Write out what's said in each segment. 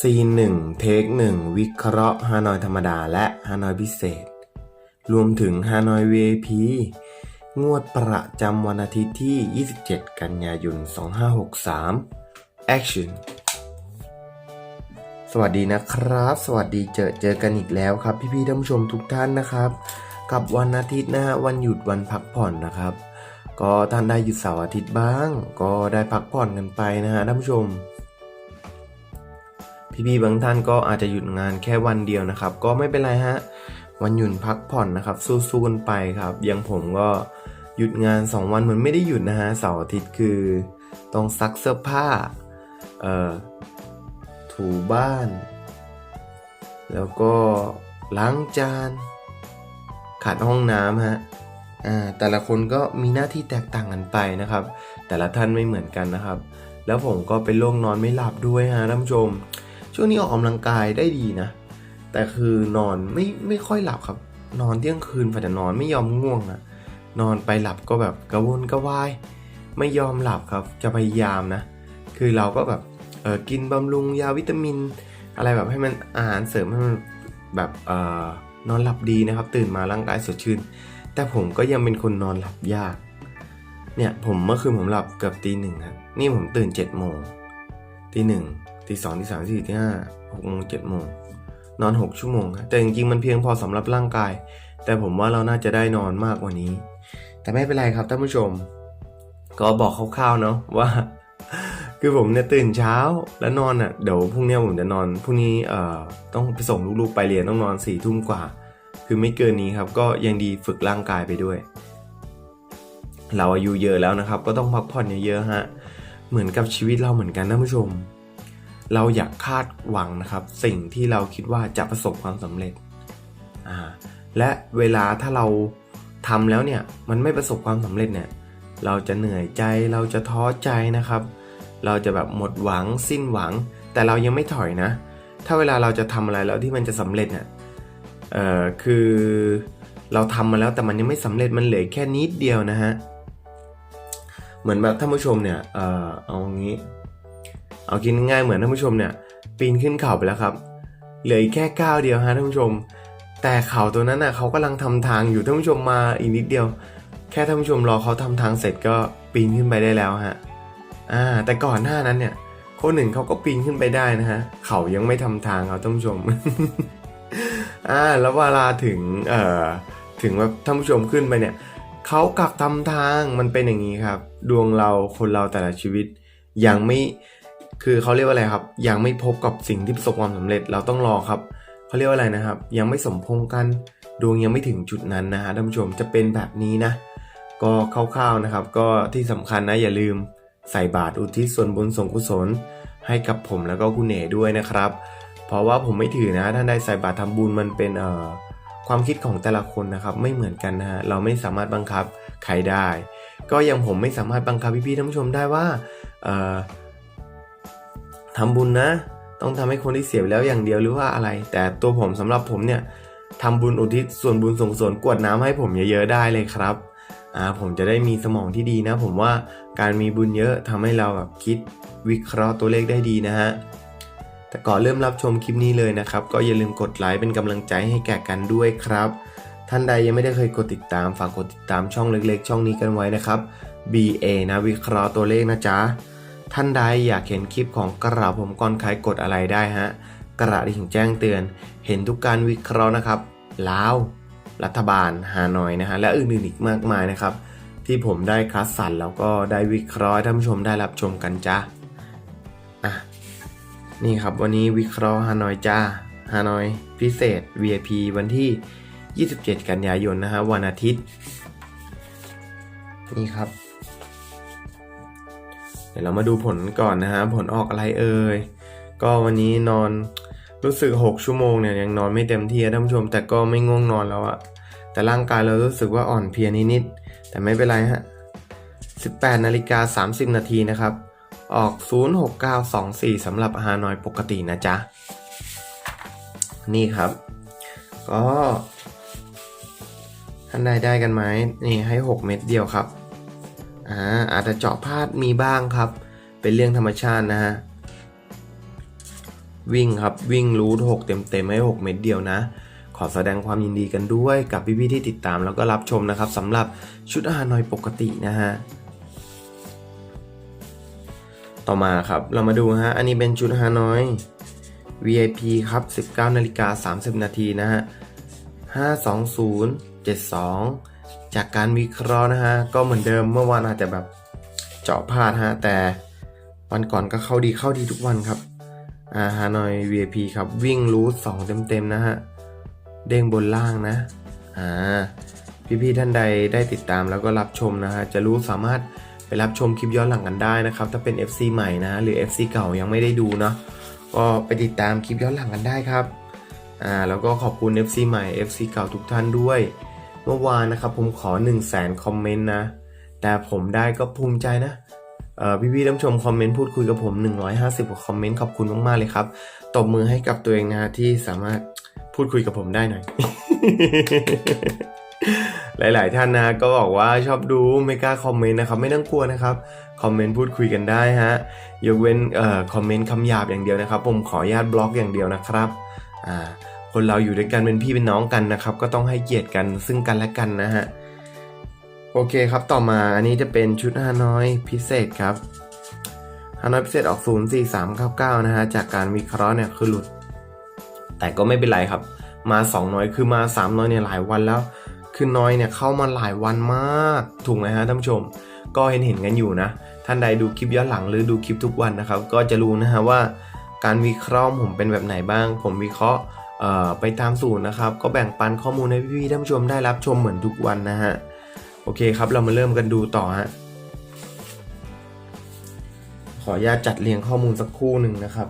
ซีนหนึ่งเทคหนึ่งวิเคราะห์ฮานอยธรรมดาและฮานอยพิเศษ รวมถึงฮานอย VIP งวดประจำวันอาทิตย์ที่ 27 กันยายน 2563 Action สวัสดีนะครับ สวัสดีเจอเจอกันอีกแล้วครับ พี่ๆท่านผู้ชมทุกท่านนะครับ กับวันอาทิตย์นะฮะวันหยุดวันพักผ่อนนะครับ ก็ท่านได้หยุดเสาร์อาทิตย์บ้าง ก็ได้พักผ่อนกันไปนะฮะท่านผู้ชม พี่ๆบางท่านก็อาจจะหยุดงานแค่วันเดียวนะครับ ก็ไม่เป็นไรฮะวันหยุดพักผ่อนนะครับ สู้ๆกันไปครับอย่างผมก็หยุดงาน 2 วันเหมือนไม่ได้หยุดนะฮะเสาร์อาทิตย์คือต้องซักเสื้อผ้าเอ่อถูบ้าน แล้วก็ล้างจาน ขัดห้องน้ำฮะอ่าแต่ละคนก็มีหน้าที่แตกต่างกันไปนะครับ แต่ละท่านไม่เหมือนกันนะครับ แล้วผมก็เป็นโรคนอนไม่หลับด้วยฮะท่านผู้ชม ช่วงนี้ออกกำลังกายได้ดีนะ แต่คือนอนไม่ไม่ค่อยหลับครับ นอนเที่ยงคืนฝันจะนอนไม่ยอมง่วงอะนอนไปหลับก็แบบกระวนกระวาย ไม่ยอมหลับครับ จะพยายามนะ คือเราก็แบบเออกินบำรุงยาวิตามิน อะไรแบบให้มันอาหารเสริมให้มันแบบเออนอนหลับดีนะครับ ตื่นมาร่างกายสดชื่น แต่ผมก็ยังเป็นคนนอนหลับยากเนี่ยผมเมื่อคืนผมหลับเกือบตีหนึ่งครับนี่ผมตื่นเจ็ดโมงตีหนึ่ง ตีสองตีสามตีสี่ตีห้าหกโมงเจ็ดโมงนอนหกชั่วโมงครับแต่จริงๆมันเพียงพอสำหรับร่างกาย แต่ผมว่าเราน่าจะได้นอนมากกว่านี้ แต่ไม่เป็นไรครับท่านผู้ชม ก็บอกคร่าวๆเนาะว่า คือผมเนี่ยตื่นเช้าแล้วนอนอะเดี๋ยวพรุ่งนี้ผมจะนอนพรุ่งนี้เอ่อต้องไปส่งลูกๆไปเรียนต้องนอนสี่ทุ่มกว่า คือไม่เกินนี้ครับ ก็ยังดีฝึกร่างกายไปด้วย เราอายุเยอะแล้วนะครับ ก็ต้องพักผ่อนเยอะๆฮะเหมือนกับชีวิตเราเหมือนกันท่านผู้ชม เราอยากคาดหวังนะครับ สิ่งที่เราคิดว่าจะประสบความสำเร็จอ่าและเวลาถ้าเราทำแล้วเนี่ยมันไม่ประสบความสำเร็จเนี่ยเราจะเหนื่อยใจเราจะท้อใจนะครับ เราจะแบบหมดหวังสิ้นหวัง แต่เรายังไม่ถอยนะ ถ้าเวลาเราจะทำอะไรแล้วที่มันจะสำเร็จเนี่ยเอ่อคือเราทำมาแล้วแต่มันยังไม่สำเร็จมันเหลือแค่นิดเดียวนะฮะเหมือนแบบท่านผู้ชมเนี่ยเอ่อเอางี้ เอากินง่ายเหมือนท่านผู้ชมเนี่ยปีนขึ้นเขาไปแล้วครับเหลืออีกแค่ก้าวเดียวฮะท่านผู้ชม แต่เขาตัวนั้นน่ะเขากำลังทำทางอยู่ท่านผู้ชมมาอีกนิดเดียว แค่ท่านผู้ชมรอเขาทำทางเสร็จก็ปีนขึ้นไปได้แล้วฮะอ่าแต่ก่อนหน้านั้นเนี่ยคนหนึ่งเขาก็ปีนขึ้นไปได้นะฮะเขายังไม่ทำทางเขาท่านผู้ชมอ่าแล้วเวลาถึงเอ่อถึงว่าท่านผู้ชมขึ้นไปเนี่ยเขากลับทำทางมันเป็นอย่างนี้ครับ ดวงเราคนเราแต่ละชีวิตยังไม่ คือเขาเรียกว่าอะไรครับ ยังไม่พบกับสิ่งที่ประสบความสำเร็จเราต้องรอครับเขาเรียกว่าอะไรนะครับ ยังไม่สมพงกันดวงยังไม่ถึงจุดนั้นนะฮะท่านผู้ชมจะเป็นแบบนี้นะ ก็คร่าวๆนะครับ ก็ที่สำคัญนะอย่าลืมใส่บาตรอุทิศส่วนบุญส่วนกุศล ให้กับผมแล้วก็คุณเอ๋ด้วยนะครับ เพราะว่าผมไม่ถือนะท่านใดใส่บาตรทำบุญมันเป็นเอ่อความคิดของแต่ละคนนะครับไม่เหมือนกันนะฮะเราไม่สามารถบังคับใครได้ ก็ยังผมไม่สามารถบังคับพี่ๆท่านผู้ชมได้ว่าเอ่อ ทำบุญนะ ต้องทำให้คนที่เสียไปแล้วอย่างเดียวหรือว่าอะไร แต่ตัวผมสำหรับผมเนี่ยทำบุญอุทิศส่วนบุญส่งส่วนกวดน้ำให้ผมเยอะๆได้เลยครับอ่าผมจะได้มีสมองที่ดีนะ ผมว่าการมีบุญเยอะทำให้เราแบบคิดวิเคราะห์ตัวเลขได้ดีนะฮะแต่ก่อนเริ่มรับชมคลิปนี้เลยนะครับ ก็อย่าลืมกดไลค์เป็นกำลังใจให้แก่กันด้วยครับ ท่านใดยังไม่ได้เคยกดติดตามฝากกดติดตามช่องเล็กๆ ช่องนี้กันไว้นะครับ BA นะวิเคราะห์ตัวเลขนะจ๊ะ ท่านใดอยากเห็นคลิปของกระผมก่อนใครกดอะไรได้ฮะ กระดิ่งแจ้งเตือน เห็นทุกการวิเคราะห์นะครับลาวรัฐบาลฮานอยนะฮะและอื่นๆอีกมากมายนะครับ ที่ผมได้คัดสรรแล้วก็ได้วิเคราะห์ท่านผู้ชมได้รับชมกันจ้ะอะนี่ครับวันนี้วิเคราะห์ฮานอยจ้าฮานอยพิเศษ VIP วันที่ 27 กันยายนนะฮะวันอาทิตย์ นี่ครับ เดี๋ยวเรามาดูผลก่อนนะฮะผลออกอะไรเอ่ยก็วันนี้นอนรู้สึก 6 ชั่วโมงเนี่ยยังนอนไม่เต็มที่นะท่านผู้ชม แต่ก็ไม่ง่วงนอนแล้วอะแต่ร่างกายเรารู้สึกว่าอ่อนเพลียนิดๆแต่ไม่เป็นไรฮะ 18นาฬิกา30 นาทีนะครับ ออก 06924สำหรับฮานอยปกตินะจ๊ะ นี่ครับ ก็ท่านใดได้กันไหมนี่ให้ 6 เม็ดเดียวครับ อ่าอาจจะเจาะพลาดมีบ้างครับ เป็นเรื่องธรรมชาตินะฮะวิ่งครับวิ่งรูทหกเต็มเต็มให้ 6 เม็ดเดียวนะ ขอแสดงความยินดีกันด้วยกับพี่ๆที่ติดตามแล้วก็รับชมนะครับสำหรับชุดฮาหารนอยปกตินะฮะต่อมาครับเรามาดูฮะอันนี้เป็นชุดฮานอย VIP ครับ 19นาฬิกา30 นาทีนะฮะ520 72 จากการวิเคราะห์นะฮะ ก็เหมือนเดิมเมื่อวานอาจจะแบบเจาะพลาดฮะ แต่วันก่อนก็เข้าดีเข้าดีทุกวันครับอ่าฮานอย VIP ครับ วิ่งรูท2เต็มๆนะฮะ เด้งบนล่างนะอ่าพี่ๆท่านใดได้ติดตามแล้วก็รับชมนะฮะ จะรู้สามารถไปรับชมคลิปย้อนหลังกันได้นะครับ ถ้าเป็น FC ใหม่นะหรือ FC เก่ายังไม่ได้ดูเนาะก็ไปติดตามคลิปย้อนหลังกันได้ครับอ่าแล้วก็ขอบคุณ FC ใหม่ FC เก่าทุกท่านด้วย เมื่อวานนะครับผมขอ 1 0 0 0 0แสนคอมเมนต์นะ แต่ผมได้ก็ภูมิใจนะเอ่พี่ๆท่านผู้ชมคอมเมนต์พูดคุยกับผม 150กว่าคอมเมนต์ขอบคุณมาก ๆ เลยครับ ตบมือให้กับตัวเองนะฮะที่สามารถพูดคุยกับผมได้หน่อย หลาย ๆ ท่านนะก็บอกว่าชอบดูไม่กล้าคอมเมนต์นะครับ ไม่ต้องกลัวนะครับคอมเมนต์พูดคุยกันได้ฮะยกเว้นเอ่อคอมเมนต์คำหยาบอย่างเดียวนะครับ ผมขออนุญาตบล็อกอย่างเดียวนะครับอ่า คนเราอยู่ด้วยกันเป็นพี่เป็นน้องกันนะครับ ก็ต้องให้เกียรติกันซึ่งกันและกันนะฮะโอเคครับต่อมาอันนี้จะเป็นชุดฮานอยพิเศษครับฮานอยพิเศษออก 04399 นะฮะจากการวิเคราะห์เนี่ยคือหลุด แต่ก็ไม่เป็นไรครับ มา 2 น้อยคือมา 3 น้อยเนี่ยหลายวันแล้ว คือน้อยเนี่ยเข้ามาหลายวันมากถูกไหมฮะท่านผู้ชม ก็เห็นเห็นกันอยู่นะ ท่านใดดูคลิปย้อนหลังหรือดูคลิปทุกวันนะครับ ก็จะรู้นะฮะว่า การวิเคราะห์ผมเป็นแบบไหนบ้าง ผมวิเคราะห์ ไปตามสูตรนะครับ ก็แบ่งปันข้อมูลให้พี่ๆท่านผู้ชมได้รับชมเหมือนทุกวันนะฮะ โอเคครับเรามาเริ่มกันดูต่อฮะ ขออนุญาตจัดเรียงข้อมูลสักครู่หนึ่งนะครับ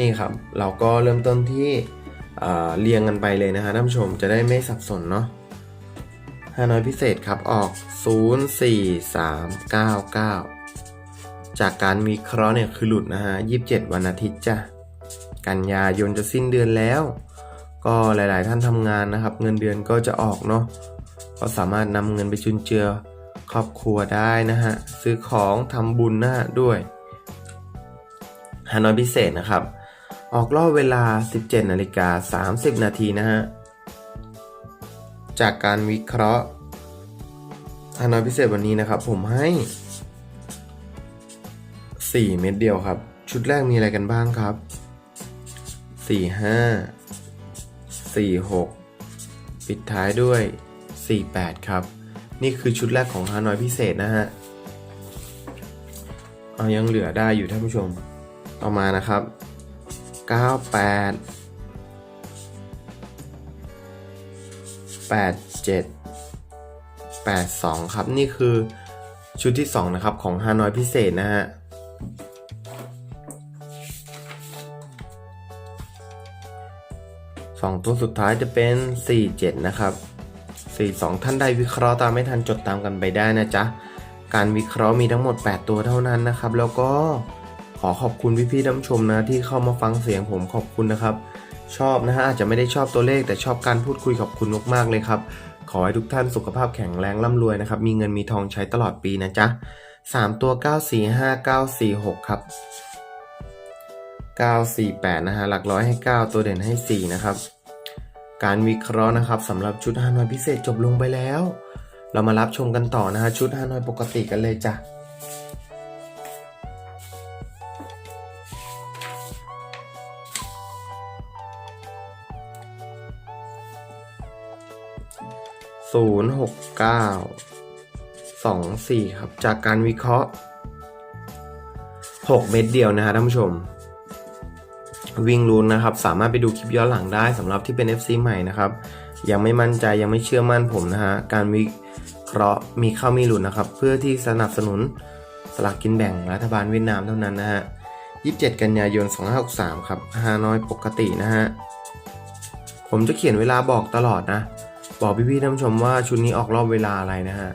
นี่ครับ เราก็เริ่มต้นที่ เเรียงกันไปเลยนะฮะท่านผู้ชมจะได้ไม่สับสนเนาะฮานอยพิเศษครับออก 04399 จากการวิเคราะห์เนี่ยคือหลุดนะฮะ 27 วันอาทิตย์จ้ะ กันยายนจะสิ้นเดือนแล้ว ก็หลายๆท่านทำงานนะครับ เงินเดือนก็จะออกเนาะ ก็สามารถนำเงินไปจุนเจือครอบครัวได้นะฮะ ซื้อของทำบุญนะฮะด้วยฮานอยพิเศษนะครับ ออกรอบเวลา 17นาฬิกา30 นาทีนะฮะ จากการวิเคราะห์ฮานอยพิเศษวันนี้นะครับ ผมให้ 4 เม็ดเดียวครับ ชุดแรกมีอะไรกันบ้างครับ 4 5 4 6 ปิดท้ายด้วย 4 8 ครับ นี่คือชุดแรกของฮานอยพิเศษนะฮะเอายังเหลือได้อยู่ท่านผู้ชม ต่อมานะครับ 98 87 82ครับนี่คือชุดที่2นะครับของฮานอยพิเศษนะฮะสองตัวสุดท้ายจะเป็น 47 นะครับ 42 ท่านใดวิเคราะห์ตามไม่ทันจดตามกันไปได้นะจ๊ะ การวิเคราะห์มีทั้งหมด 8 ตัวเท่านั้นนะครับ แล้วก็ ขอขอบคุณพี่ๆท่านชมนะที่เข้ามาฟังเสียงผมขอบคุณนะครับ ชอบนะฮะอาจจะไม่ได้ชอบตัวเลขแต่ชอบการพูดคุยขอบคุณมากๆเลยครับ ขอให้ทุกท่านสุขภาพแข็งแรงร่ำรวยนะครับ มีเงินมีทองใช้ตลอดปีนะจ๊ะ3 ตัว 945 946 ครับ 948 นะฮะหลักร้อยให้ 9 ตัวเด่นให้ 4 นะครับ การวิเคราะห์นะครับสำหรับชุดฮานอยพิเศษจบลงไปแล้ว เรามารับชมกันต่อนะฮะชุดฮานอยปกติกันเลยจ้ะ ศูนย์หกเก้าสองสี่ครับ จากการวิเคราะห์หกเม็ดเดียวนะฮะท่านผู้ชม วิ่งรูนนะครับ สามารถไปดูคลิปย้อนหลังได้สำหรับที่เป็น FC ใหม่นะครับ ยังไม่มั่นใจยังไม่เชื่อมั่นผมนะฮะ การวิเคราะห์มีเข้ามีหลุดนะครับ เพื่อที่สนับสนุนสลากกินแบ่งรัฐบาลเวียดนามเท่านั้นนะฮะ 27 กันยายน 2563 ครับฮานอยปกตินะฮะ ผมจะเขียนเวลาบอกตลอดนะ บอกพี่ๆท่านผู้ชมว่าชุดนี้ออกรอบเวลาอะไรนะฮะ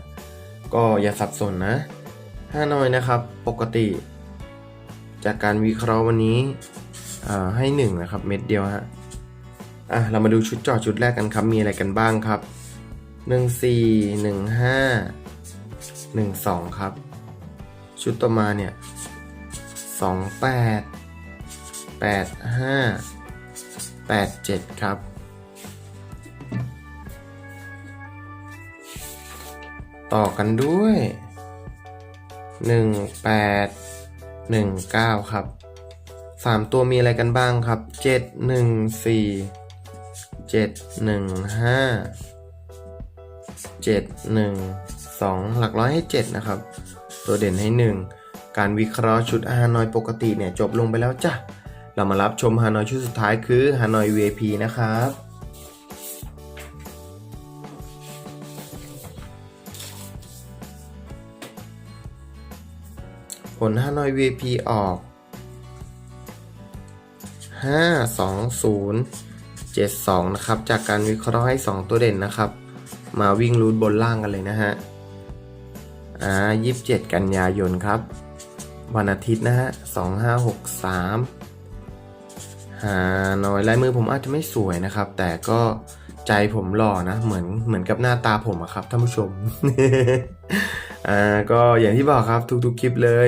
ก็อย่าสับสนนะฮาน้อยนะครับ ปกติ จากการวิเคราะห์วันนี้ให้หนึ่งนะครับ เม็ดเดียวฮะอะเรามาดูชุดจอดชุดแรกกันครับ มีอะไรกันบ้างครับหนึ่งสี่หนึ่งห้าหนึ่งสองครับ ชุดต่อมาเนี่ยสองแปดแปดห้าแปดเจ็ดครับ ต่อกันด้วยหนึ่งแปดหนึ่งเก้าครับสามตัวมีอะไรกันบ้างครับเจ็ดหนึ่งสี่เจ็ดหนึ่งห้าเจ็ดหนึ่งสองหลักร้อยให้เจ็ดนะครับ ตัวเด่นให้หนึ่งการวิเคราะห์ชุดฮานอยปกติเนี่ยจบลงไปแล้วจ้ะ เรามารับชมฮานอยชุดสุดท้ายคือฮานอย VIP นะครับ ลฮานอย VIP ออก 520 72 นะครับ จากการวิเคราะห์ให้ 2 ตัวเด่นนะครับ มาวิ่งรูทบนล่างกันเลยนะฮะ อ่า 27 กันยายนครับ วันอาทิตย์นะฮะ 2563 หาน้อยลายมือผมอาจจะไม่สวยนะครับ แต่ก็ใจผมหล่อนะ เหมือนเหมือนกับหน้าตาผมอะครับท่านผู้ชม อ่าก็อย่างที่บอกครับทุกๆคลิปเลย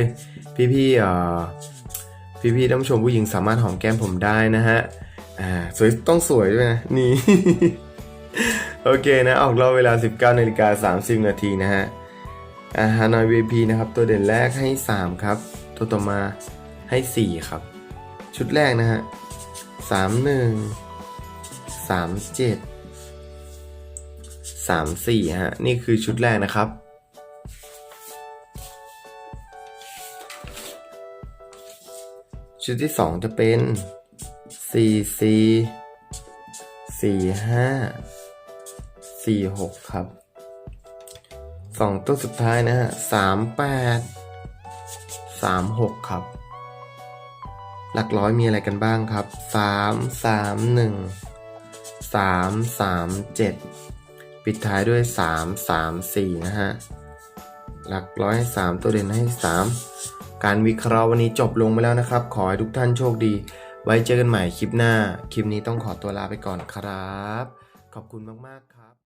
พี่ๆเอ่อพี่ๆท่านผู้ชมผู้หญิงสามารถหอมแก้มผมได้นะฮะอ่าสวยต้องสวยด้วยนะนี่ โอเคนะออกรอบเวลา 19นาฬิกา30 นาทีนะฮะอ่าฮานอย VIP นะครับ ตัวเด่นแรกให้ 3 ครับ ตัวต่อมาให้ 4 ครับ ชุดแรกนะฮะ 31 37 34 ฮะ นี่คือชุดแรกนะครับ ชุดที่สองจะเป็น4 4 4 5 4 6ครับสองตัวสุดท้ายนะฮะ3 8 3 6ครับ หลักร้อยมีอะไรกันบ้างครับ3 3 1 3 3 7ปิดท้ายด้วย3 3 4นะฮะหลักร้อยให้3ตัวเด่นให้3 การวิเคราะห์วันนี้จบลงไปแล้วนะครับ ขอให้ทุกท่านโชคดี ไว้เจอกันใหม่คลิปหน้า คลิปนี้ต้องขอตัวลาไปก่อนครับ ขอบคุณมากๆ